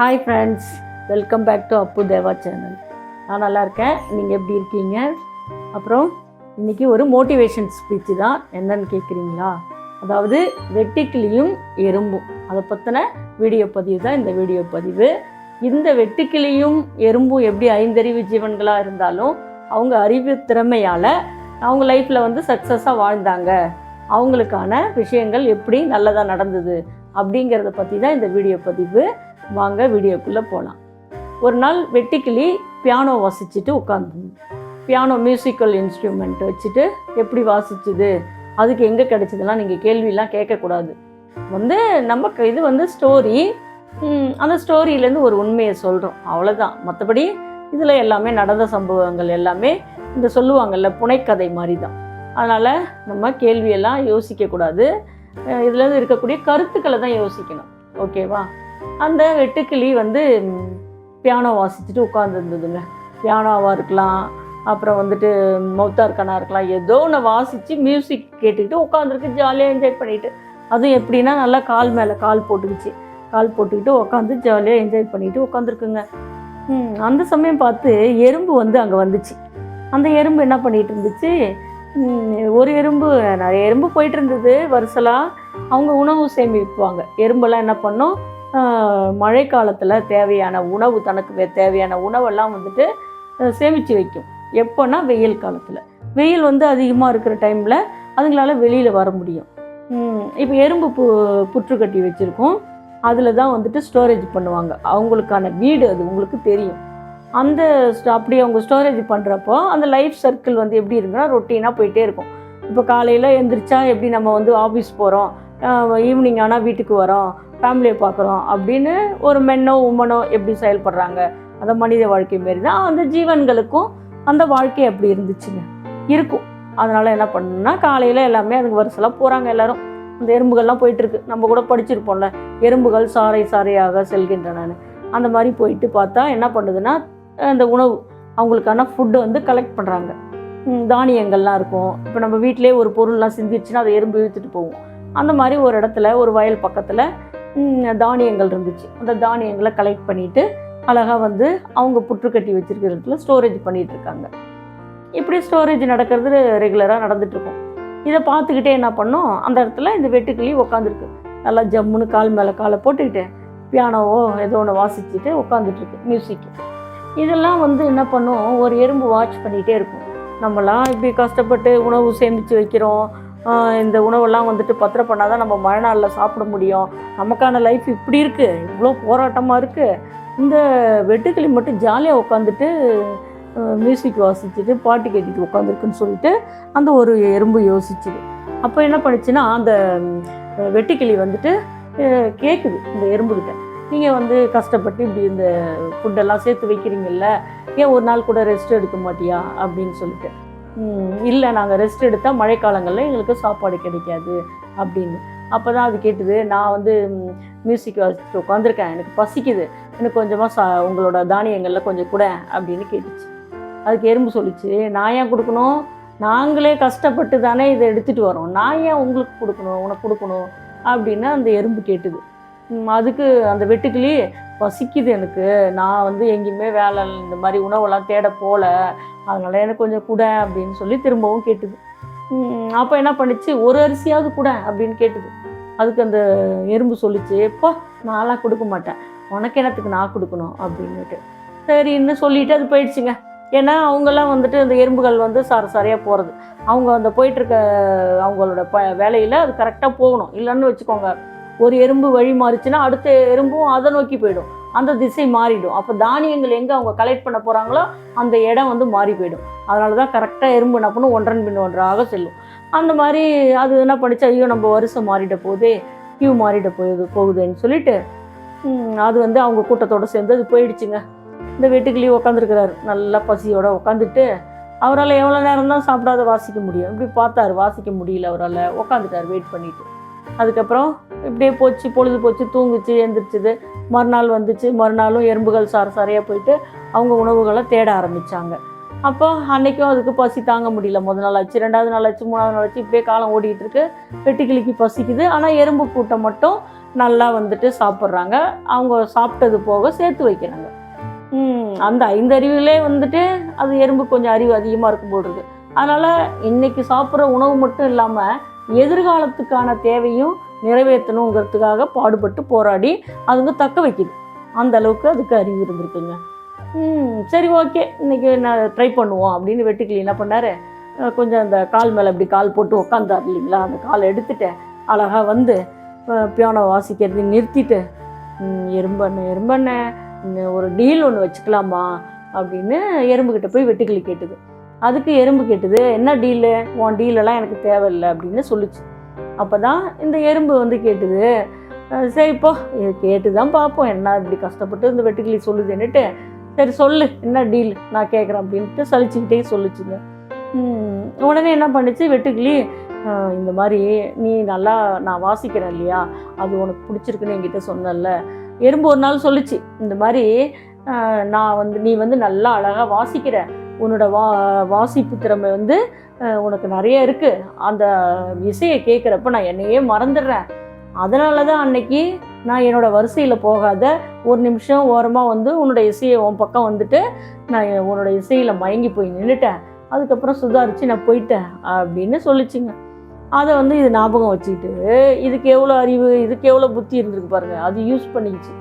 Hi friends welcome back to Appu Deva channel நான் நல்லா இருக்கேன். நீங்கள் எப்படி இருக்கீங்க? அப்புறம் இன்றைக்கி ஒரு மோட்டிவேஷன் ஸ்பீச் தான். என்னன்னு கேட்குறீங்களா அதாவது வெட்டுக்கிளியும் எறும்பும். அதை பற்றின வீடியோ பதிவு தான் இந்த வீடியோ பதிவு. இந்த வெட்டுக்கிளியும் எறும்பும் எப்படி ஐந்தறிவு ஜீவன்களாக இருந்தாலும் அவங்க அறிவு திறமையால் அவங்க லைஃப்பில் வந்து சக்ஸஸாக வாழ்ந்தாங்க. அவங்களுக்கான விஷயங்கள் எப்படி நல்லதாக நடந்தது அப்படிங்கிறத பற்றி தான் இந்த வீடியோ பதிவு. வாங்க வீடியோக்குள்ளே போகலாம் ஒரு நாள் வெட்டிக்கிளி பியானோ வாசிச்சுட்டு உட்காந்து பியானோ மியூசிக்கல் இன்ஸ்ட்ருமெண்ட் வச்சுட்டு எப்படி வாசிச்சுது? அதுக்கு எங்கே கிடைச்சதுலாம் நீங்கள் கேள்வியெலாம் கேட்கக்கூடாது. வந்து நம்ம இது வந்து ஸ்டோரி அந்த ஸ்டோரியிலேருந்து ஒரு உண்மையை சொல்கிறோம் அவ்வளோதான் மற்றபடி இதில் எல்லாமே நடந்த சம்பவங்கள் எல்லாமே இந்த சொல்லுவாங்கள்ல புனைக்கதை மாதிரி தான் அதனால் நம்ம கேள்வியெல்லாம் யோசிக்கக்கூடாது. இதுலேருந்து இருக்கக்கூடிய கருத்துக்களை தான் யோசிக்கணும். ஓகேவா? அந்த வெட்டுக்கிளி வந்து பியானோ வாசிச்சுட்டு உட்காந்துருந்ததுங்க பியானோவாக இருக்கலாம் அப்புறம் வந்துட்டு மௌத்தார்கனா இருக்கலாம் ஏதோ ஒன்று வாசித்து மியூசிக் கேட்டுக்கிட்டு உட்காந்துருக்கு ஜாலியாக என்ஜாய் பண்ணிட்டு. அதுவும் எப்படின்னா நல்லா கால் மேலே கால் போட்டுக்குச்சு. கால் போட்டுக்கிட்டு உட்காந்து ஜாலியாக என்ஜாய் பண்ணிட்டு உட்காந்துருக்குங்க அந்த சமயம் பார்த்து எறும்பு வந்து அங்கே வந்துச்சு. அந்த எறும்பு என்ன பண்ணிகிட்டு இருந்துச்சு? ஒரு எறும்பு நிறைய எறும்பு போயிட்டு இருந்தது வருசலாக அவங்க உணவு சேமிப்பாங்க. எறும்பெல்லாம் என்ன பண்ணோம்? மழை காலத்தில் தேவையான உணவு தனக்கு தேவையான உணவெல்லாம் வந்துட்டு சேமித்து வைக்கும். எப்போன்னா வெயில் காலத்தில். வெயில் வந்து அதிகமாக இருக்கிற டைமில் அதுங்களால வெளியில் வர முடியும். இப்போ எறும்பு பு புற்று கட்டி வச்சுருக்கோம். அதில் தான் வந்துட்டு ஸ்டோரேஜ் பண்ணுவாங்க. அவங்களுக்கான வீடு அது உங்களுக்கு தெரியும். அந்த அப்படி அவங்க ஸ்டோரேஜ் பண்ணுறப்போ அந்த லைஃப் சர்க்கிள் வந்து எப்படி இருக்குன்னா ரொட்டீனாக போயிட்டே இருக்கும். இப்போ காலையில் எழுந்திரிச்சா எப்படி நம்ம வந்து ஆஃபீஸ் போகிறோம் ஈவினிங் ஆனால் வீட்டுக்கு வரோம். ஃபேமிலியை பார்க்குறோம் அப்படின்னு ஒரு மென்னோ உமனோ எப்படி செயல்படுறாங்க? அந்த மனித வாழ்க்கை மாரி தான் அந்த ஜீவன்களுக்கும் அந்த வாழ்க்கை அப்படி இருந்துச்சுங்க. இருக்கும். அதனால் என்ன பண்ணுன்னா காலையில் எல்லாமே அதுக்கு வருஷலாம் போகிறாங்க எல்லோரும். அந்த எறும்புகள்லாம் போயிட்டுருக்கு. நம்ம கூட படிச்சிருப்போம்ல. எறும்புகள் சாறை சாறையாக செல்கின்றன. அந்த மாதிரி போயிட்டு பார்த்தா என்ன பண்ணுதுன்னா அந்த உணவு அவங்களுக்கான ஃபுட்டை வந்து கலெக்ட் பண்ணுறாங்க தானியங்கள்லாம் இருக்கும். இப்போ நம்ம வீட்டிலே ஒரு பொருள்லாம் சிந்திச்சுன்னா அதை எறும்பு இழுத்துட்டு போவோம் அந்த மாதிரி ஒரு இடத்துல ஒரு வயல் பக்கத்தில் தானியங்கள் இருந்துச்சு. அந்த தானியங்களை கலெக்ட் பண்ணிட்டு அழகாக வந்து அவங்க புற்று கட்டி வச்சிருக்கிற இடத்துல ஸ்டோரேஜ் பண்ணிட்டு இருக்காங்க இப்படி ஸ்டோரேஜ் நடக்கிறது ரெகுலராக நடந்துட்டு இதை பார்த்துக்கிட்டே என்ன பண்ணோம்? அந்த இடத்துல இந்த வெட்டுக்கிளி உட்காந்துருக்கு நல்லா ஜம்முன்னு கால் மேலே காலை போட்டுக்கிட்டு பியானோவோ ஏதோ ஒன்று வாசிச்சுட்டு உட்காந்துட்ருக்கு மியூசிக் இதெல்லாம் வந்து என்ன பண்ணும்? ஒரு எறும்பு வாட்ச் பண்ணிகிட்டே இருக்கும். நம்மளாம் இப்படி கஷ்டப்பட்டு உணவு சேமித்து வைக்கிறோம். இந்த உணவெல்லாம் வந்துட்டு பத்திரம் பண்ணால் தான் நம்ம மழை நாளில் சாப்பிட முடியும். நமக்கான லைஃப் இப்படி இருக்குது இவ்வளோ போராட்டமாக இருக்குது இந்த வெட்டுக்கிளி மட்டும் ஜாலியாக உட்காந்துட்டு மியூசிக் வாசிச்சுட்டு பாட்டு கேட்டுட்டு உட்காந்துருக்குன்னு சொல்லிட்டு அந்த ஒரு எறும்பு யோசிச்சுது. அப்போ என்ன பண்ணுச்சுன்னா அந்த வெட்டுக்கிளி வந்துட்டு கேட்குது இந்த எறும்புக்கிட்ட நீங்கள் வந்து கஷ்டப்பட்டு இப்படி இந்த ஃபுட்டெல்லாம் சேர்த்து வைக்கிறீங்கல்ல ஏன் ஒரு நாள் கூட ரெஸ்ட் எடுக்க மாட்டியா? அப்படின்னு சொல்லிட்டு. இல்லை நாங்கள் ரெஸ்ட் எடுத்தால் மழைக்காலங்களில் எங்களுக்கு சாப்பாடு கிடைக்காது அப்படின்னு. அப்போ தான் அது கேட்டுது. நான் வந்து மியூசிக் வச்சுட்டு உட்காந்துருக்கேன் எனக்கு பசிக்குது. எனக்கு கொஞ்சமாக சா உங்களோட தானியங்களில் கொஞ்சம் கூட அப்படின்னு கேட்டுச்சு. அதுக்கு எறும்பு சொல்லிச்சு. நான் ஏன் கொடுக்கணும்? நாங்களே கஷ்டப்பட்டு தானே இதை எடுத்துகிட்டு வரோம். நான் ஏன் உங்களுக்கு கொடுக்கணும்? உனக்கு கொடுக்கணும்? அப்படின்னு அந்த எறும்பு கேட்டுது. அதுக்கு அந்த வெட்டுக்கிளி பசிக்குது எனக்கு. நான் வந்து எங்கேயுமே வேலை இந்த மாதிரி உணவெல்லாம் தேட போகல அதனால் எனக்கு கொஞ்சம் கூட அப்படின்னு சொல்லி திரும்பவும் கேட்டுது. அப்போ என்ன பண்ணுச்சு? ஒரு அரிசியாவது கூட அப்படின்னு கேட்டுது. அதுக்கு அந்த எறும்பு சொல்லிச்சு எப்போ நான்லாம் கொடுக்க மாட்டேன். உனக்கு என்னத்துக்கு நான் கொடுக்கணும்? அப்படின்னுட்டு. சரின்னு சொல்லிட்டு அது போயிடுச்சுங்க. ஏன்னா அவங்கெல்லாம் வந்துட்டு அந்த எறும்புகள் வந்து சார சரியாக போகிறது அவங்க அந்த போயிட்டுருக்க அவங்களோட ப வேலையில் அது கரெக்டாக போகணும். இல்லைன்னு வச்சுக்கோங்க. ஒரு எறும்பு வழி மாறிச்சுன்னா அடுத்த எறும்பும் அதை நோக்கி போயிடும். அந்த திசை மாறிடும். அப்போ தானியங்கள் எங்கே அவங்க கலெக்ட் பண்ண போகிறாங்களோ அந்த இடம் வந்து மாறி போயிடும். அதனால தான் கரெக்டாக எறும்பு என்ன பண்ணும்? ஒன்றன் பின் ஒன்றாக செல்லும். அந்த மாதிரி அது என்ன பண்ணிச்சு? ஐயோ நம்ம வருஷம் மாறிட போகுதே கியூ மாறிட போகுது போகுதுன்னு சொல்லிட்டு அது வந்து அவங்க கூட்டத்தோடு சேர்ந்து அது போயிடுச்சுங்க. இந்த வீட்டுக்குள்ளேயே உட்காந்துருக்கிறாரு நல்லா பசியோடு உட்காந்துட்டு அவரால் எவ்வளோ நேரம் தான் சாப்பிடாத வாசிக்க முடியும். இப்படி பார்த்தாரு வாசிக்க முடியல அவரால். உட்காந்துட்டார் வெயிட் பண்ணிவிட்டு அதுக்கப்புறம் இப்படியே போச்சு பொழுது போச்சு தூங்குச்சு எழுந்திரிச்சிது மறுநாள் வந்துச்சு மறுநாளும் எறும்புகள் சார சாரையாக போயிட்டு அவங்க உணவுகளை தேட ஆரம்பித்தாங்க அப்போ அன்னைக்கும் அதுக்கு பசி தாங்க முடியல. முதல் நாள் ஆச்சு ரெண்டாவது நாள் ஆச்சு மூணாவது நாள் ஆச்சு இப்படியே காலம் ஓடிட்டு இருக்கு. வெட்டிக்கிளிக்கு பசிக்குது. ஆனால் எறும்பு கூட்டம் மட்டும் நல்லா வந்துட்டு சாப்பிட்றாங்க. அவங்க சாப்பிட்டது போக சேர்த்து வைக்கிறாங்க. அந்த ஐந்து அறிவுகளே வந்துட்டு அது எறும்பு கொஞ்சம் அறிவு அதிகமாக இருக்கும் போல் இருக்குது அதனால் இன்றைக்கி சாப்பிட்ற உணவு மட்டும் இல்லாமல் எதிர்காலத்துக்கான தேவையும் நிறைவேற்றணுங்கிறதுக்காக பாடுபட்டு போராடி அதுங்க தக்க வைக்குது. அந்த அளவுக்கு அதுக்கு அறிவு இருந்திருக்குங்க. ம் சரி ஓகே. இன்னைக்கு நான் ட்ரை பண்ணுவோம் அப்படின்னு வெட்டுக்கிளி என்ன பண்ணாரு? கொஞ்சம் அந்த கால் மேலே இப்படி கால் போட்டு உக்காந்தார் இல்லைங்களா? அந்த கால் எடுத்துட்டேன் அழகாக வந்து பியானோ வாசிக்கிறது நிறுத்திட்டு எறும்பண்ண எறும்பண்ண ஒரு டீல் ஒன்று வச்சுக்கலாமா அப்படின்னு எறும்புக்கிட்ட போய் வெட்டுக்கிளி கேட்டுது. அதுக்கு எறும்பு கேட்டுது என்ன டீலு உன் டீலெல்லாம் எனக்கு தேவையில்லை அப்படின்னு சொல்லிச்சு. அப்போ தான் இந்த எறும்பு வந்து கேட்டுது. சரிப்போ இது கேட்டு தான் பார்ப்போம். என்ன இப்படி கஷ்டப்பட்டு இந்த வெட்டுக்கிளி சொல்லுதுன்னுட்டு சரி சொல்லு என்ன டீல் நான் கேட்குறேன் அப்படின்ட்டு சலிச்சுக்கிட்டே சொல்லிச்சுங்க. உடனே என்ன பண்ணுச்சு? வெட்டுக்கிளி இந்த மாதிரி நீ நல்லா நான் வாசிக்கிறேன் இல்லையா? அது உனக்கு பிடிச்சிருக்குன்னு என்கிட்ட சொன்னல எறும்பு ஒரு நாள் சொல்லுச்சு இந்த மாதிரி நான் வந்து நீ வந்து நல்லா அழகாக வாசிக்கிற. உன்னோட வா வாசிப்பு திறமை வந்து உனக்கு நிறைய இருக்குது அந்த இசையை கேட்குறப்ப நான் என்னையே மறந்துடுறேன். அதனால தான் அன்னைக்கு நான் என்னோட வரிசையில் போகாத ஒரு நிமிஷம் ஓரமாக வந்து உன்னோட இசையை உன் பக்கம் வந்துட்டு நான் உன்னோட இசையில் மயங்கி போய் நின்றுட்டேன் அதுக்கப்புறம் சுதாரித்து நான் போயிட்டேன் அப்படின்னு சொல்லிச்சுங்க. அதை வந்து இது ஞாபகம் வச்சுக்கிட்டு இதுக்கு எவ்வளோ அறிவு இதுக்கு எவ்வளோ புத்தி இருந்திருக்கு பாருங்கள் அது யூஸ் பண்ணிக்கிச்சு.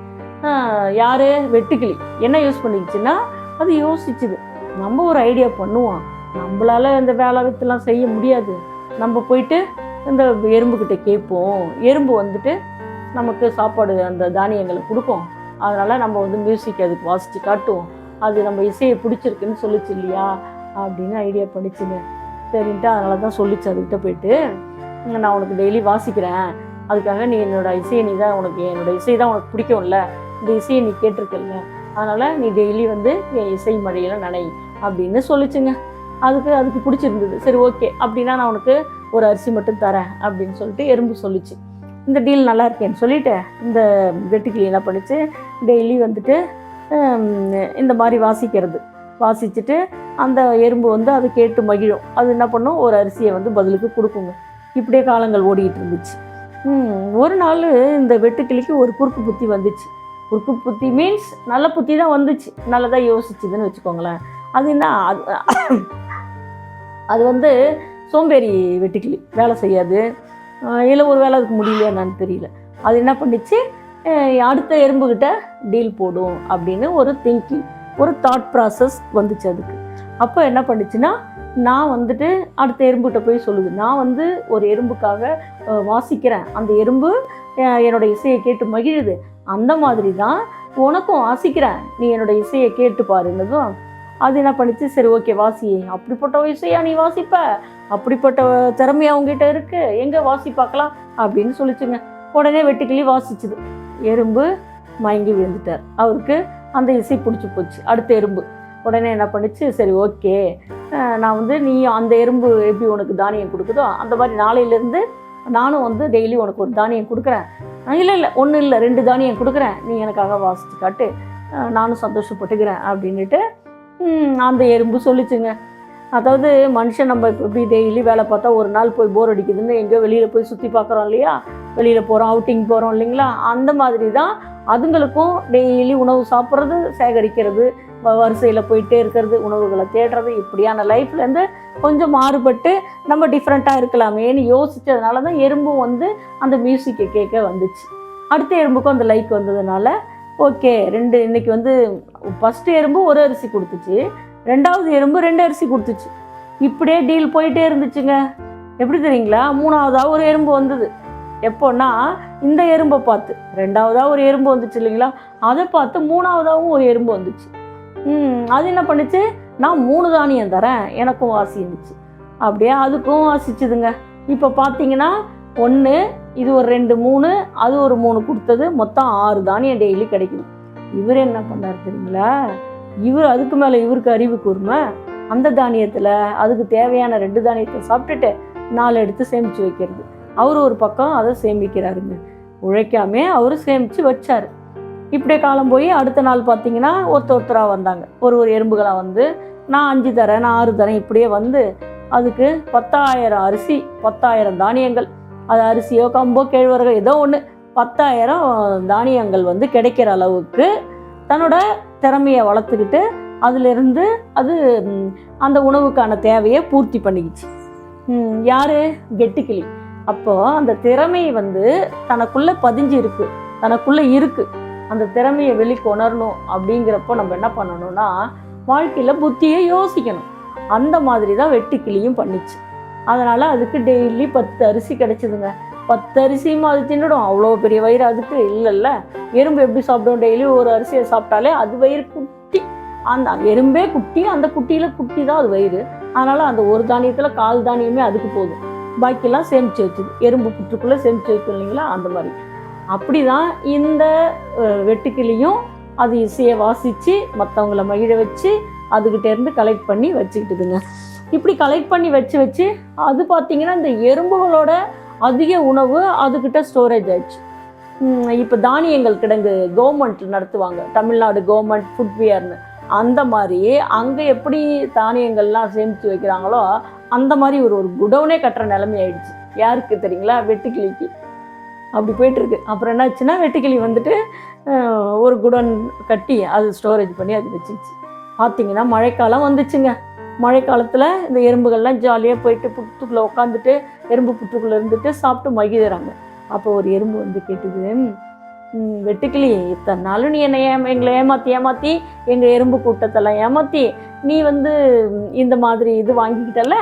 யார்? வெட்டுக்கிளி. என்ன யூஸ் பண்ணிக்கிச்சுன்னா அது யோசிச்சுது. நம்ம ஒரு ஐடியா பண்ணுவோம். நம்மளால இந்த வேலை வித்துலாம் செய்ய முடியாது. நம்ம போயிட்டு இந்த எறும்புக்கிட்ட கேட்போம். எறும்பு வந்துட்டு நமக்கு சாப்பாடு அந்த தானியங்களை கொடுக்கும். அதனால் நம்ம வந்து மியூசிக் அதுக்கு வாசித்து காட்டுவோம். அது நம்ம இசையை பிடிச்சிருக்குன்னு சொல்லிச்சு இல்லையா? அப்படின்னு ஐடியா பண்ணிச்சுங்க. சரின்ட்டு அதனால தான் சொல்லிச்சு. அதுக்கிட்ட போயிட்டு நான் உனக்கு டெய்லி வாசிக்கிறேன். அதுக்காக நீ என்னோட இசையை நீ தான் உனக்கு என்னோட இசை தான் உனக்கு பிடிக்கும்ல. இந்த இசையை நீ கேட்டிருக்கல அதனால் நீ டெய்லி வந்து என் இசை மழையில் நனை அப்படின்னு சொல்லிச்சுங்க. அதுக்கு அதுக்கு பிடிச்சிருந்தது. சரி ஓகே. அப்படின்னா நான் உனக்கு ஒரு அரிசி மட்டும் தரேன் அப்படின்னு சொல்லிட்டு எறும்பு சொல்லிச்சு. இந்த டீல் நல்லா இருக்கேன்னு சொல்லிட்டு இந்த வெட்டுக்கிளி கிளீனாக பண்ணிச்சு. டெய்லி வந்துட்டு இந்த மாதிரி வாசிக்கிறது. வாசிச்சுட்டு அந்த எறும்பு வந்து அதை கேட்டு மகிழும். அது என்ன பண்ணும்? ஒரு அரிசியை வந்து பதிலுக்கு கொடுக்குங்க. இப்படியே காலங்கள் ஓடிக்கிட்டு இருந்துச்சு. ஒரு நாள் இந்த வெட்டுக்கிளிக்கு ஒரு குறுக்கு புத்தி வந்துச்சு. குறுக்கு புத்தி மீன்ஸ் நல்ல புத்தி தான் வந்துச்சு. நல்லதாக யோசிச்சுதுன்னு வச்சுக்கோங்களேன். அது என்ன? அது அது வந்து சோம்பேறி வெட்டுக்கிளி. வேலை செய்யாது. இல்லை ஒரு வேலை அதுக்கு முடியல என்னன்னு தெரியல. அது என்ன பண்ணிச்சு? அடுத்த எறும்புக்கிட்ட டீல் போடும் அப்படின்னு ஒரு திங்கிங் ஒரு தாட் ப்ராசஸ் வந்துச்சு அதுக்கு. அப்போ என்ன பண்ணுச்சுன்னா நான் வந்துட்டு அடுத்த எறும்புகிட்ட போய் சொல்லுது. நான் வந்து ஒரு எறும்புக்காக வாசிக்கிறேன். அந்த எறும்பு என்னோடய என்னோட இசையை கேட்டு மகிழுது. அந்த மாதிரி தான் உனக்கும் வாசிக்கிறேன். நீ என்னோட இசையை கேட்டு பாருன்னதும் அது என்ன பண்ணிச்சு? சரி ஓகே வாசி. அப்படிப்பட்ட இசையா நீ வாசிப்ப? அப்படிப்பட்ட திறமையா உங்ககிட்ட இருக்கு? எங்க வாசி பார்க்கலாம்? அப்படின்னு சொல்லிச்சுங்க. உடனே வெட்டுக்கிளி வாசிச்சுது. எறும்பு மயங்கி விழுந்துட்டார். அவருக்கு அந்த இசை பிடிச்சி போச்சு. அடுத்த எறும்பு. உடனே என்ன பண்ணிச்சு? சரி ஓகே. நான் வந்து நீ அந்த எறும்பு எப்படி உனக்கு தானியம் கொடுக்குதோ அந்த மாதிரி நாளையிலேருந்து நானும் வந்து டெய்லி உனக்கு ஒரு தானியம் கொடுக்குறேன். இல்லை இல்லை ஒன்றும் இல்லை. ரெண்டு தானியம் கொடுக்குறேன். நீ எனக்காக வாசித்து காட்டு. நானும் சந்தோஷப்பட்டுக்கிறேன் அப்படின்ட்டு அந்த எறும்பு சொல்லிச்சுங்க. அதாவது மனுஷன் நம்ம இப்போ எப்படி டெய்லி வேலை பார்த்தா ஒரு நாள் போய் போர் அடிக்குதுன்னு எங்கேயோ வெளியில் போய் சுற்றி பார்க்குறோம் இல்லையா? வெளியில் போகிறோம் அவுட்டிங் போகிறோம் இல்லைங்களா? அந்த மாதிரி தான் அதுங்களுக்கும் டெய்லி உணவு சாப்பிட்றது சேகரிக்கிறது வரிசையில் போயிட்டே இருக்கிறது உணவுகளை தேடுறது இப்படியான லைஃப்லேருந்து கொஞ்சம் மாறுபட்டு நம்ம டிஃப்ரெண்ட்டாக இருக்கலாமேன்னு யோசித்ததுனால தான் எறும்பும் வந்து அந்த மியூசிக்கை கேட்க வந்துச்சு. அடுத்த எறும்புக்கும் அந்த லைக் வந்ததுனால ஓகே ரெண்டு இன்னைக்கு வந்து ஃபஸ்ட்டு எறும்பு ஒரு அரிசி கொடுத்துச்சு. ரெண்டாவது எறும்பு ரெண்டு அரிசி கொடுத்துச்சு. இப்படியே டீல் போயிட்டே இருந்துச்சுங்க. எப்படி தெரியுங்களா? மூணாவதாக ஒரு எறும்பு வந்தது. எப்போன்னா இந்த எறும்பை பார்த்து. ரெண்டாவதாக ஒரு எறும்பு வந்துச்சு இல்லைங்களா? அதை பார்த்து மூணாவதாகவும் ஒரு எறும்பு வந்துச்சு. அது என்ன பண்ணுச்சு? நான் மூணு தானியம் தரேன். எனக்கும் வாசி இருந்துச்சு. அப்படியே அதுக்கும் வாசிச்சுதுங்க இப்போ பார்த்தீங்கன்னா ஒன்று இது ஒரு ரெண்டு மூணு அது ஒரு மூணு கொடுத்தது மொத்தம் ஆறு தானியம் டெய்லி கிடைக்குது. இவர் என்ன பண்ணார் தெரியுங்களா? இவர் அதுக்கு மேலே இவருக்கு அறிவு கூர்மை? அந்த தானியத்தில் அதுக்கு தேவையான ரெண்டு தானியத்தை சாப்பிட்டுட்டு நாலு எடுத்து சேமித்து வைக்கிறது. அவர் ஒரு பக்கம் அதை சேமிக்கிறாருங்க. உழைக்காமே அவர் சேமித்து வச்சார். இப்படியே காலம் போய் அடுத்த நாள் பார்த்தீங்கன்னா ஒருத்தர் ஒருத்தராக வந்தாங்க. ஒரு ஒரு எறும்புகளாக வந்து நான் அஞ்சு தரேன் நான் ஆறு தரேன் இப்படியே வந்து அதுக்கு பத்தாயிரம் அரிசி பத்தாயிரம் தானியங்கள் அது அரிசியோ கம்போ கேழ்வரகோ ஏதோ ஒன்று பத்தாயிரம் தானியங்கள் வந்து கிடைக்கிற அளவுக்கு தன்னோட திறமையை வளர்த்துக்கிட்டு அதிலிருந்து அது அந்த உணவுக்கான தேவையை பூர்த்தி பண்ணிக்கிச்சு. யார்? கெட்டுக்கிளி. அப்போது அந்த திறமை வந்து தனக்குள்ளே பதிஞ்சு இருக்கு தனக்குள்ளே இருக்குது அந்த திறமையை வெளிக்கொணரணும் அப்படிங்கிறப்போ நம்ம என்ன பண்ணணும்னா வாழ்க்கையில் புத்தியை யோசிக்கணும். அந்த மாதிரி தான் வெட்டுக்கிளியும் பண்ணிச்சு. அதனால் அதுக்கு டெய்லி பத்து அரிசி கிடச்சிதுங்க. பத்து அரிசியும் அது தின்னுடும். அவ்வளோ பெரிய வயிறு அதுக்கு இல்லைல்ல. எறும்பு எப்படி சாப்பிடும்? டெய்லி ஒரு அரிசியை சாப்பிட்டாலே அது வயிறு குட்டி. அந்த எறும்பே குட்டி அந்த குட்டியில் குட்டி தான் அது வயிறு. அதனால் அந்த ஒரு தானியத்தில் கால் தானியமே அதுக்கு போதும். பாக்கியெல்லாம் சேமிச்சு வச்சுது. எறும்பு புற்றுக்குள்ளே சேமித்து வைக்கும் இல்லைங்களா? அந்த மாதிரி. அப்படிதான் இந்த வெட்டுக்கிளியும் அது இசையை வாசித்து மற்றவங்கள மகிழ வச்சு அதுக்கிட்டேருந்து கலெக்ட் பண்ணி வச்சுக்கிட்டுதுங்க. இப்படி கலெக்ட் பண்ணி வச்சு வச்சு அது பார்த்தீங்கன்னா இந்த எறும்புகளோட அதிக உணவு அதுக்கிட்ட ஸ்டோரேஜ் ஆயிடுச்சு. இப்போ தானியங்கள் கிடங்கு கவர்மெண்ட் நடத்துவாங்க. தமிழ்நாடு கவர்மெண்ட் ஃபுட்வியர்னு அந்த மாதிரி அங்கே எப்படி தானியங்கள்லாம் சேமித்து வைக்கிறாங்களோ அந்த மாதிரி ஒரு ஒரு குடவுனே கட்டுற நிலைமை ஆயிடுச்சு. யாருக்கு தெரியுங்களா? வெட்டுக்கிளிக்கு. அப்படி போயிட்டுருக்கு. அப்புறம் என்னாச்சுன்னா வெட்டுக்கிளி வந்துட்டு ஒரு குடோன் கட்டி அது ஸ்டோரேஜ் பண்ணி அது வச்சுச்சு பார்த்தீங்கன்னா மழைக்காலம் வந்துச்சுங்க. மழைக்காலத்தில் இந்த எறும்புகள்லாம் ஜாலியாக போயிட்டு புட்டுக்குள்ளே உட்காந்துட்டு எறும்பு புட்டுக்குள்ளே இருந்துட்டு சாப்பிட்டு மகிழ்கிறாங்க அப்போ ஒரு எறும்பு வந்து கேட்டுது வெட்டுக்கிளி இத்தனை நாளும் நீ என்னை ஏமா எங்களை ஏமாற்றி ஏமாற்றி எங்கள் எறும்பு கூட்டத்தெல்லாம் ஏமாற்றி நீ வந்து இந்த மாதிரி இது வாங்கிக்கிட்டல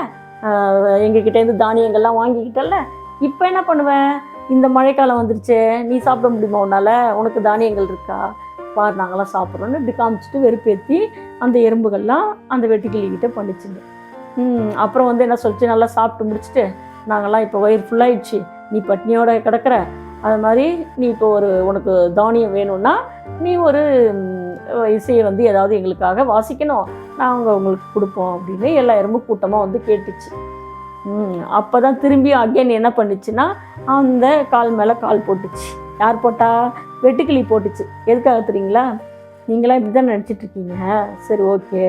எங்ககிட்டேருந்து தானியங்கள்லாம் வாங்கிக்கிட்டல இப்போ என்ன பண்ணுவேன் இந்த மழைக்காலம் வந்துருச்சு நீ சாப்பிட முடியுமா உன்னால்? உனக்கு தானியங்கள் இருக்கா? பார் நாங்களாம் சாப்பிட்றோன்னு இப்படி காமிச்சிட்டு வெறுப்பேற்றி அந்த எறும்புகள்லாம் அந்த வெட்டுக்கிளிக்கிட்ட பண்ணிச்சுங்க. அப்புறம் வந்து என்ன சொல்லிச்சு? நல்லா சாப்பிட்டு முடிச்சுட்டு நாங்கள்லாம் இப்போ வயிறு ஃபுல்லாகிடுச்சு நீ பட்னியோட கிடக்கிற. அது மாதிரி நீ இப்போ ஒரு உனக்கு தானியம் வேணும்னா நீ ஒரு இசையை வந்து ஏதாவது எங்களுக்காக வாசிக்கணும். நாங்கள் உங்களுக்கு கொடுப்போம் அப்படின்னு எல்லா எறும்பு கூட்டமாக வந்து கேட்டுச்சு. அப்போ தான் திரும்பி அகைன் என்ன பண்ணுச்சுன்னா அந்த கால் மேலே கால் போட்டுச்சு. யார் போட்டா? வெட்டுக்கிளி போட்டுச்சு. எதுக்காக தெரியுங்களா? நீங்களாம் இப்படி தான் நினச்சிட்டு இருக்கீங்க சரி ஓகே.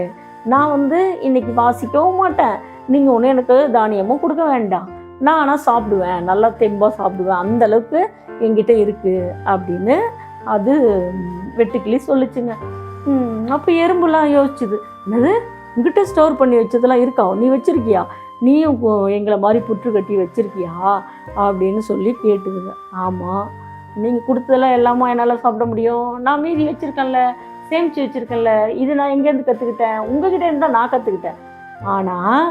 நான் வந்து இன்னைக்கு வாசிக்கவும் மாட்டேன். நீங்கள் ஒன்றும் எனக்கு தானியமும் கொடுக்க வேண்டாம். நான் ஆனால் சாப்பிடுவேன். நல்லா தெம்பாக சாப்பிடுவேன். அந்த அளவுக்கு என்கிட்ட இருக்குது அப்படின்னு அது வெட்டுக்கிளி சொல்லுச்சுங்க. அப்போ எறும்புலாம் யோசிச்சுது. என்னது? உங்ககிட்ட ஸ்டோர் பண்ணி வச்சதெல்லாம் இருக்கா? நீ வச்சுருக்கியா? நீயும் எங்களை மாதிரி புற்று கட்டி வச்சுருக்கியா? அப்படின்னு சொல்லி கேட்டுதுங்க. ஆமாம் நீங்கள் கொடுத்ததெல்லாம் எல்லாமா என்னால் சாப்பிட முடியும். நான் மீதி வச்சிருக்கேன்ல சேமிச்சு வச்சிருக்கேன்ல இது நான் எங்கேருந்து கற்றுக்கிட்டேன் உங்ககிட்ட இருந்து தான் நான் கற்றுக்கிட்டேன் ஆனால்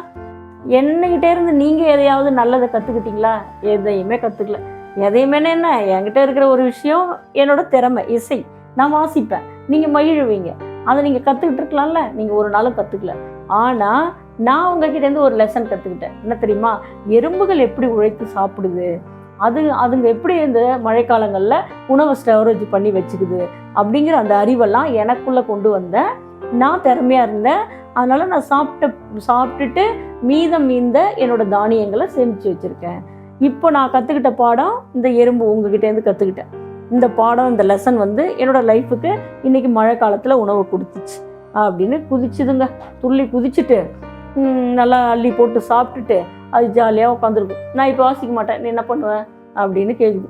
என்னகிட்ட இருந்து நீங்கள் எதையாவது நல்லதை கற்றுக்கிட்டீங்களா எதையுமே கற்றுக்கல எதையுமே என்ன என்கிட்ட இருக்கிற ஒரு விஷயம் என்னோட திறமை இசை. நான் வாசிப்பேன். நீங்கள் மகிழுவீங்க. அதை நீங்கள் கற்றுக்கிட்டு இருக்கலாம்ல? நீங்கள் ஒரு நாளும் கற்றுக்கல ஆனால் நான் உங்ககிட்ட இருந்து ஒரு லெசன் கற்றுக்கிட்டேன் என்ன தெரியுமா? எறும்புகள் எப்படி உழைத்து சாப்பிடுது? அது அதுங்க எப்படி இந்த மழைக்காலங்களில் உணவை ஸ்டோரேஜ் பண்ணி வச்சுக்குது அப்படிங்கிற அந்த அறிவெல்லாம் எனக்குள்ளே கொண்டு வந்தேன். நான் திறமையாக இருந்தேன். அதனால் நான் சாப்பிட்ட சாப்பிட்டுட்டு மீதம் மீந்த என்னோட தானியங்களை சேமித்து வச்சுருக்கேன். இப்போ நான் கற்றுக்கிட்ட பாடம் இந்த எறும்பு உங்ககிட்டேருந்து கற்றுக்கிட்டேன் இந்த பாடம் இந்த லெசன் வந்து என்னோடய லைஃபுக்கு இன்றைக்கி மழை காலத்தில் உணவு கொடுத்துச்சு. அப்படின்னு குதிச்சுதுங்க. துள்ளி குதிச்சுட்டு நல்லா அள்ளி போட்டு சாப்பிட்டுட்டு அது ஜாலியாக உட்காந்துருக்கும் நான் இப்போ வாசிக்க மாட்டேன். நீ என்ன பண்ணுவேன் அப்படின்னு கேட்குது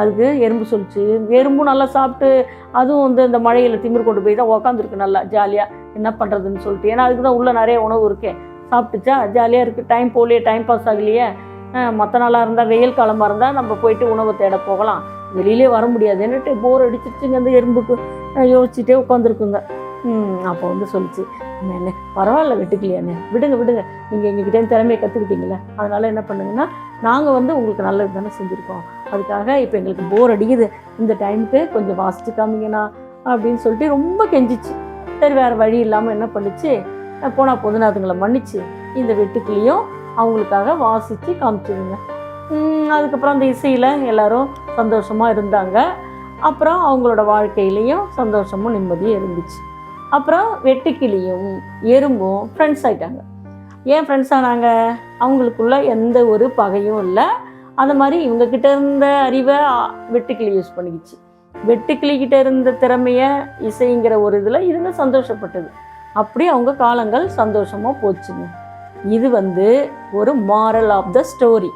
அதுக்கு எறும்பு சொல்லிச்சு. எறும்பும் நல்லா சாப்பிட்டு அதுவும் வந்து இந்த மழையில் திமிர் கொண்டு போய் தான் உக்காந்துருக்கு நல்லா ஜாலியாக என்ன பண்ணுறதுன்னு சொல்லிட்டு. ஏன்னா அதுக்கு தான் உள்ளே நிறைய உணவு இருக்கே. சாப்பிட்டுச்சா? ஜாலியாக இருக்குது டைம் போகலையே டைம் பாஸ் ஆகலையே. மற்ற நாளாக இருந்தால் வெயில் காலமாக இருந்தால் நம்ம போயிட்டு உணவை தேட போகலாம். வெளியிலே வர முடியாது என்னட்டு போர் அடிச்சிருச்சுங்க அந்த எறும்புக்கு. யோசிச்சுட்டே உட்காந்துருக்குங்க அப்போ வந்து சொல்லிச்சு என்ன பரவாயில்ல வெட்டுக்கலையாண்ணே விடுங்க விடுங்க. நீங்கள் எங்ககிட்ட திறமையை கற்றுக்கிட்டீங்களே அதனால் என்ன பண்ணுங்கன்னா நாங்கள் வந்து உங்களுக்கு நல்லது தானே செஞ்சுருக்கோம். அதுக்காக இப்போ எங்களுக்கு போர் அடிக்குது. இந்த டைமுக்கு கொஞ்சம் வாசிச்சு காமிங்கண்ணா அப்படின்னு சொல்லிட்டு ரொம்ப கெஞ்சிச்சு. சரி வேறு வழி இல்லாமல் என்ன பண்ணுச்சு? போனால் போதுன்னு அதுங்களை மன்னிச்சு இந்த வெட்டுக்கிளியும் அவங்களுக்காக வாசித்து காமிச்சிதுங்க. அதுக்கப்புறம் அந்த இசையில் எல்லோரும் சந்தோஷமாக இருந்தாங்க. அப்புறம் அவங்களோட வாழ்க்கையிலையும் சந்தோஷமும் நிம்மதியும் இருந்துச்சு. அப்புறம் வெட்டுக்கிளியும் எறும்பும் ஃப்ரெண்ட்ஸ் ஆயிட்டாங்க. ஏன் ஃப்ரெண்ட்ஸ் ஆனாங்க? அவங்களுக்குள்ள எந்த ஒரு பகையும் இல்லை. அந்த மாதிரி இவங்கக்கிட்ட இருந்த அறிவை வெட்டுக்கிளி யூஸ் பண்ணிக்கிச்சு. வெட்டுக்கிளிக்கிட்ட இருந்த திறமையை இசைங்கிற ஒரு இதில் இதுங்க சந்தோஷப்பட்டது. அப்படி அவங்க காலங்கள் சந்தோஷமாக போச்சுங்க. இது வந்து ஒரு மாரல் ஆஃப் த ஸ்டோரி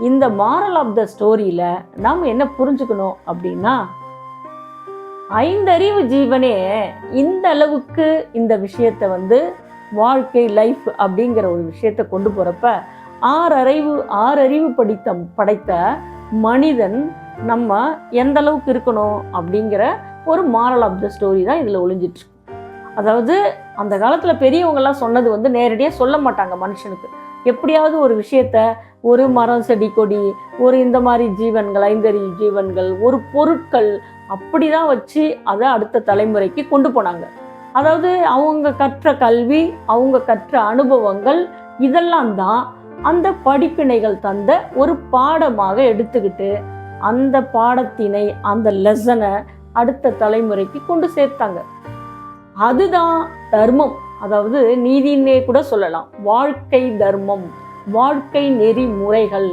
இந்த மாரல் ஆஃப் த ஸ்டோரியில் நாம் என்ன புரிஞ்சுக்கணும் அப்படின்னா ஐந்தறிவு ஜீவனே இந்த அளவுக்கு இந்த விஷயத்தை வந்து வாழ்க்கை லைஃப் அப்படிங்கிற ஒரு விஷயத்தை கொண்டு போகிறப்ப ஆறறிவு ஆறறிவு படித்த படைத்த மனிதன் நம்ம எந்த அளவுக்கு இருக்கணும் அப்படிங்கிற ஒரு மாரல் ஆஃப் த ஸ்டோரி தான் இதில் ஒளிஞ்சிட்டு அதாவது அந்த காலத்தில் பெரியவங்கெல்லாம் சொன்னது வந்து நேரடியாக சொல்ல மாட்டாங்க மனுஷனுக்கு. எப்படியாவது ஒரு விஷயத்த ஒரு மரம் செடி கொடி ஒரு இந்த மாதிரி ஜீவன்கள் ஐந்தறிவு ஜீவன்கள் ஒரு பொருட்கள் அப்படி தான் வச்சு அதை அடுத்த தலைமுறைக்கு கொண்டு போனாங்க. அதாவது அவங்க கற்ற கல்வி அவங்க கற்ற அனுபவங்கள் இதெல்லாம் தான் அந்த படிப்பினைகள் தந்த ஒரு பாடமாக எடுத்துக்கிட்டு அந்த பாடத்தினை அந்த லெசனை அடுத்த தலைமுறைக்கு கொண்டு சேர்த்தாங்க. அதுதான் தர்மம். அதாவது நீதினே கூட சொல்லலாம். வாழ்க்கை தர்மம் வாழ்க்கை நெறிமுறைகள்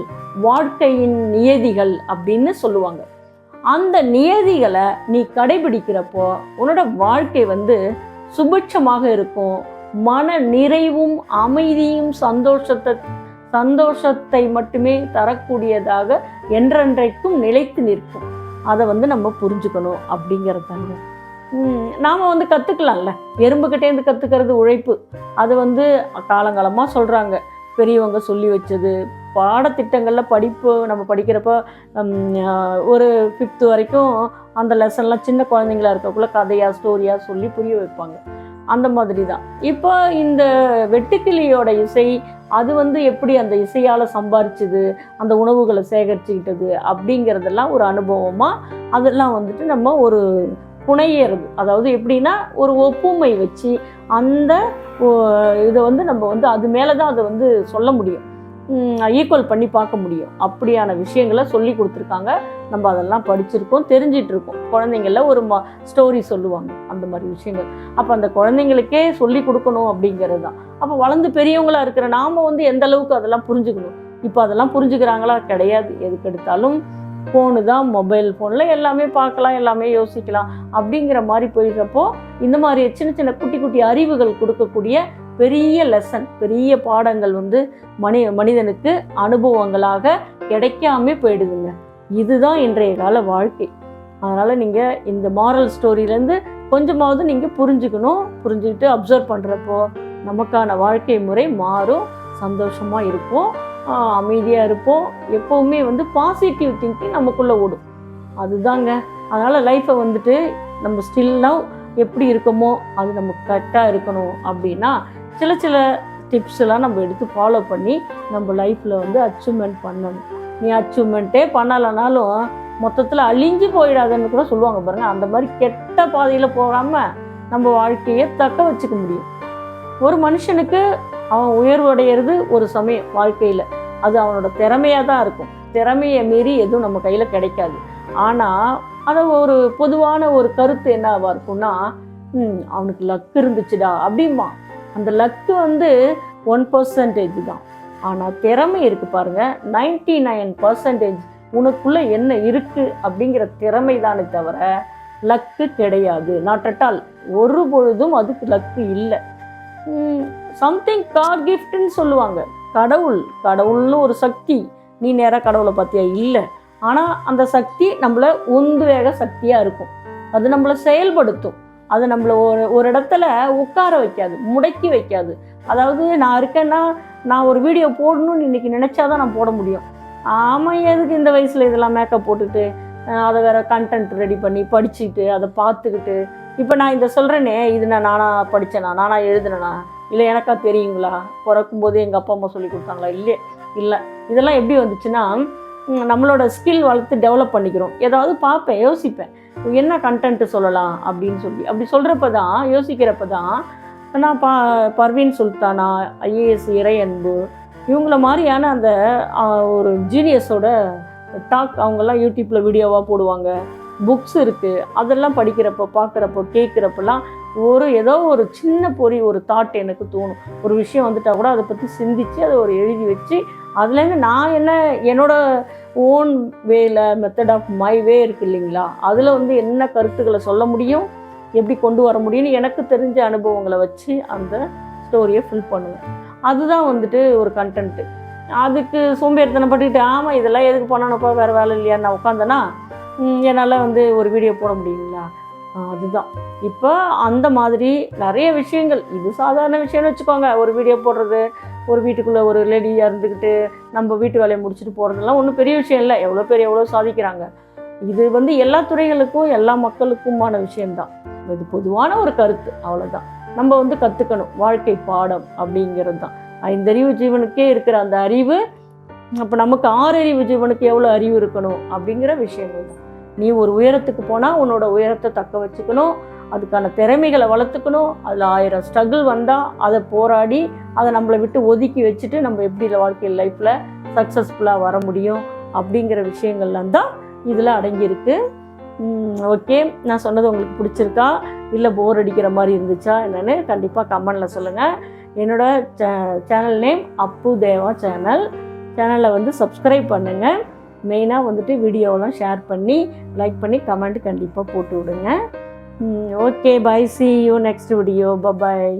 வாழ்க்கையின் நியதிகள் அப்படின்னு சொல்லுவாங்க. அந்த நியதிகளை நீ கடைபிடிக்கிறப்போ உன்னோட வாழ்க்கை வந்து சுபிட்சமாக இருக்கும். மன நிறைவும் அமைதியும் சந்தோஷத்தை சந்தோஷத்தை மட்டுமே தரக்கூடியதாக என்றென்றைக்கும் நிலைத்து நிற்கும். அதை வந்து நம்ம புரிஞ்சுக்கணும் அப்படிங்கிறதாங்க நாம் வந்து கற்றுக்கலாம்ல எறும்புக்கிட்டேருந்து கற்றுக்கிறது உழைப்பு. அது வந்து காலங்காலமாக சொல்கிறாங்க பெரியவங்க சொல்லி வச்சது பாடத்திட்டங்களில் படிப்பு நம்ம படிக்கிறப்ப ஒரு ஃபிஃப்த்து வரைக்கும் அந்த லெசன்லாம் சின்ன குழந்தைங்களா இருக்கக்குள்ள கதையாக ஸ்டோரியாக சொல்லி புரிய வைப்பாங்க. அந்த மாதிரி தான் இப்போ இந்த வெட்டுக்கிளியோட இசை அது வந்து எப்படி அந்த இசையால் சம்பாரிச்சுது அந்த உணவுகளை சேகரிச்சுக்கிட்டது அப்படிங்கிறதெல்லாம் ஒரு அனுபவமாக அதெல்லாம் வந்துட்டு நம்ம ஒரு புனையறது. அதாவது எப்படின்னா ஒரு ஒப்புமை வச்சு அந்த ஓ- இதை வந்து நம்ம வந்து அது மேலே தான் அதை வந்து சொல்ல முடியும். ஈக்குவல் பண்ணி பார்க்க முடியும். அப்படியான விஷயங்களை சொல்லி கொடுத்துருக்காங்க. நம்ம அதெல்லாம் படிச்சிருக்கோம் தெரிஞ்சிட்டு இருக்கோம் குழந்தைங்கள ஒரு ம ஸ்டோரி சொல்லுவாங்க. அந்த மாதிரி விஷயங்கள். அப்போ அந்த குழந்தைங்களுக்கே சொல்லி கொடுக்கணும் அப்படிங்கிறது தான். அப்போ வளர்ந்து பெரியவங்களா இருக்கிற நாம வந்து எந்த அளவுக்கு அதெல்லாம் புரிஞ்சுக்கணும்? இப்போ அதெல்லாம் புரிஞ்சுக்கிறாங்களா? கிடையாது. எதுக்கு எடுத்தாலும் ஃபோனு தான் மொபைல் ஃபோனில் எல்லாமே பார்க்கலாம் எல்லாமே யோசிக்கலாம். அப்படிங்கிற மாதிரி போயிடுறப்போ இந்த மாதிரி சின்ன சின்ன குட்டி குட்டி அறிவுகள் கொடுக்கக்கூடிய பெரிய லெசன் பெரிய பாடங்கள் வந்து மனி மனிதனுக்கு அனுபவங்களாக கிடைக்காம போயிடுதுங்க. இதுதான் இன்றைய கால வாழ்க்கை. அதனால் நீங்கள் இந்த மாரல் ஸ்டோரியிலேருந்து கொஞ்சமாவது நீங்கள் புரிஞ்சுக்கணும். புரிஞ்சுக்கிட்டு அப்சர்வ் பண்ணுறப்போ நமக்கான வாழ்க்கை முறை மாறும். சந்தோஷமாக இருப்போம். அமைதியாக இருப்போம். எப்போவுமே வந்து பாசிட்டிவ் திங்கிங் நமக்குள்ளே ஓடும். அதுதாங்க. அதனால் லைஃப்பை வந்துட்டு நம்ம ஸ்டில்லாக எப்படி இருக்கோமோ அது நமக்கு கரெக்டாக இருக்கணும் அப்படின்னா சில சில டிப்ஸ் எல்லாம் நம்ம எடுத்து ஃபாலோ பண்ணி நம்ம லைஃப்பில் வந்து அச்சீவ்மெண்ட் பண்ணணும். நீ அச்சீவ்மெண்ட்டே பண்ணலைனாலும் மொத்தத்தில் அழிஞ்சு போயிடாதுன்னு கூட சொல்லுவாங்க பாருங்கள் அந்த மாதிரி கெட்ட பாதையில் போகாமல் நம்ம வாழ்க்கையை தக்க வச்சுக்க முடியும். ஒரு மனுஷனுக்கு அவன் உயர்வடைகிறது ஒரு சமயம் வாழ்க்கையில். அது அவனோட திறமையாக தான் இருக்கும். திறமையை மீறி எதுவும் நம்ம கையில் கிடைக்காது. ஆனால் அது ஒரு பொதுவான ஒரு கருத்து என்னவா இருக்கும்னா அவனுக்கு லக் இருந்துச்சுடா அப்படிமா அந்த லக்கு வந்து ஒன் பர்சன்டேஜ் தான். ஆனால் திறமை இருக்குது பாருங்க. நைன்டி நைன் பர்சன்டேஜ் உனக்குள்ளே என்ன இருக்குது அப்படிங்கிற திறமை தானே தவிர லக்கு கிடையாது. நாட் அட் ஆல் ஒரு பொழுதும் அதுக்கு லக்கு இல்லை. சம்திங் காட் கிஃப்ட்னு சொல்லுவாங்க. கடவுள் கடவுள்னு ஒரு சக்தி. நீ நேராக கடவுளை பார்த்தியா? இல்லை. ஆனால் அந்த சக்தி நம்மளை உந்து வேக சக்தியாக இருக்கும். அது நம்மளை செயல்படுத்தும். அது நம்மளை ஒரு ஒரு இடத்துல உட்கார வைக்காது முடக்கி வைக்காது. அதாவது நான் இருக்கேன்னா நான் ஒரு வீடியோ போடணும்னு இன்னைக்கு நினச்சாதான் நான் போட முடியும். ஆமாம் எதுக்கு இந்த வயசில் இதெல்லாம் மேக்கப் போட்டுட்டு அதை வேற கண்டென்ட் ரெடி பண்ணி படிச்சுக்கிட்டு அதை பார்த்துக்கிட்டு. இப்போ நான் இதை சொல்கிறேனே இது நான் நானாக படித்தேனா நானாக எழுதுனேனா? இல்லை எனக்கா தெரியுங்களா? பிறக்கும்போதே எங்கள் அப்பா அம்மா சொல்லி கொடுத்தாங்களா? இல்லையே இல்லை. இதெல்லாம் எப்படி வந்துச்சுன்னா நம்மளோட ஸ்கில் வளர்த்து டெவலப் பண்ணிக்கிறோம். ஏதாவது பார்ப்பேன் யோசிப்பேன். என்ன கண்டென்ட்டு சொல்லலாம் அப்படின்னு சொல்லி அப்படி சொல்கிறப்ப தான் யோசிக்கிறப்ப தான் நான் பா பர்வீன் சுல்தானா ஐஏஎஸ் இறையன்பு இவங்கள மாதிரியான அந்த ஒரு ஜீனியஸோட டாக் அவங்கெல்லாம் யூடியூப்பில் வீடியோவாக போடுவாங்க. புக்ஸ் இருக்குது அதெல்லாம் படிக்கிறப்போ பார்க்குறப்போ கேட்குறப்பெல்லாம் ஒரு ஏதோ ஒரு சின்ன பொறி ஒரு தாட் எனக்கு தோணும். ஒரு விஷயம் வந்துட்டால் கூட அதை பற்றி சிந்தித்து அதை ஒரு எழுதி வச்சு அதுலேருந்து நான் என்ன என்னோடய ஓன் வேல மெத்தட் ஆஃப் மை வே இருக்கு இல்லைங்களா? அதில் வந்து என்ன கருத்துக்களை சொல்ல முடியும் எப்படி கொண்டு வர முடியும்னு எனக்கு தெரிஞ்ச அனுபவங்களை வச்சு அந்த ஸ்டோரியை ஃபில் பண்ணுவேன் அதுதான் வந்துட்டு ஒரு கண்டென்ட்டு அதுக்கு சோம்பேறித்தனப்பட்டுக்கிட்டு ஆமாம் இதெல்லாம் எதுக்கு பண்ணணும்ப்பா வேறு வேலை இல்லையா நான் உட்காந்தேன்னா என்னால் வந்து ஒரு வீடியோ போட முடியுங்களா? அதுதான். இப்போ அந்த மாதிரி நிறைய விஷயங்கள் இது சாதாரண விஷயம்னு வச்சுக்கோங்க. ஒரு வீடியோ போடுறது ஒரு வீட்டுக்குள்ளே ஒரு லேடியாக இருந்துக்கிட்டு நம்ம வீட்டு வேலையை முடிச்சுட்டு போகிறதுலாம் ஒன்றும் பெரிய விஷயம் இல்லை. எவ்வளோ பேர் எவ்வளோ சாதிக்கிறாங்க. இது வந்து எல்லா துறைகளுக்கும் எல்லா மக்களுக்குமான விஷயம்தான். இது பொதுவான ஒரு கருத்து. அவ்வளோதான் நம்ம வந்து கற்றுக்கணும் வாழ்க்கை பாடம் அப்படிங்கிறது தான் ஐந்தறிவு ஜீவனுக்கே இருக்கிற அந்த அறிவு அப்போ நமக்கு ஆறறிவு ஜீவனுக்கு எவ்வளோ அறிவு இருக்கணும் அப்படிங்கிற விஷயங்கள் தான் நீ ஒரு உயரத்துக்கு போனால் உன்னோட உயரத்தை தக்க வச்சுக்கணும். அதுக்கான திறமைகளை வளர்த்துக்கணும். அதில் ஆயிரம் ஸ்ட்ரகிள் வந்தால் அதை போராடி அதை நம்மளை விட்டு ஒதுக்கி வச்சுட்டு நம்ம எப்படி வாழ்க்கையில் லைஃப்பில் சக்ஸஸ்ஃபுல்லாக வர முடியும் அப்படிங்கிற விஷயங்கள்லாம் தான் இதில் அடங்கியிருக்கு. ஓகே நான் சொன்னது உங்களுக்கு பிடிச்சிருக்கா? இல்லை போர் அடிக்கிற மாதிரி இருந்துச்சா என்னென்னு கண்டிப்பாக கமெண்டில் சொல்லுங்கள் என்னோட channel name Appu Deva channel சேனலை வந்து சப்ஸ்கிரைப் பண்ணுங்கள் மெயினாக வந்துட்டு வீடியோவெல்லாம் ஷேர் பண்ணி லைக் பண்ணி கமெண்ட் கண்டிப்பாக போட்டு விடுங்க. Okay bye see you next video bye bye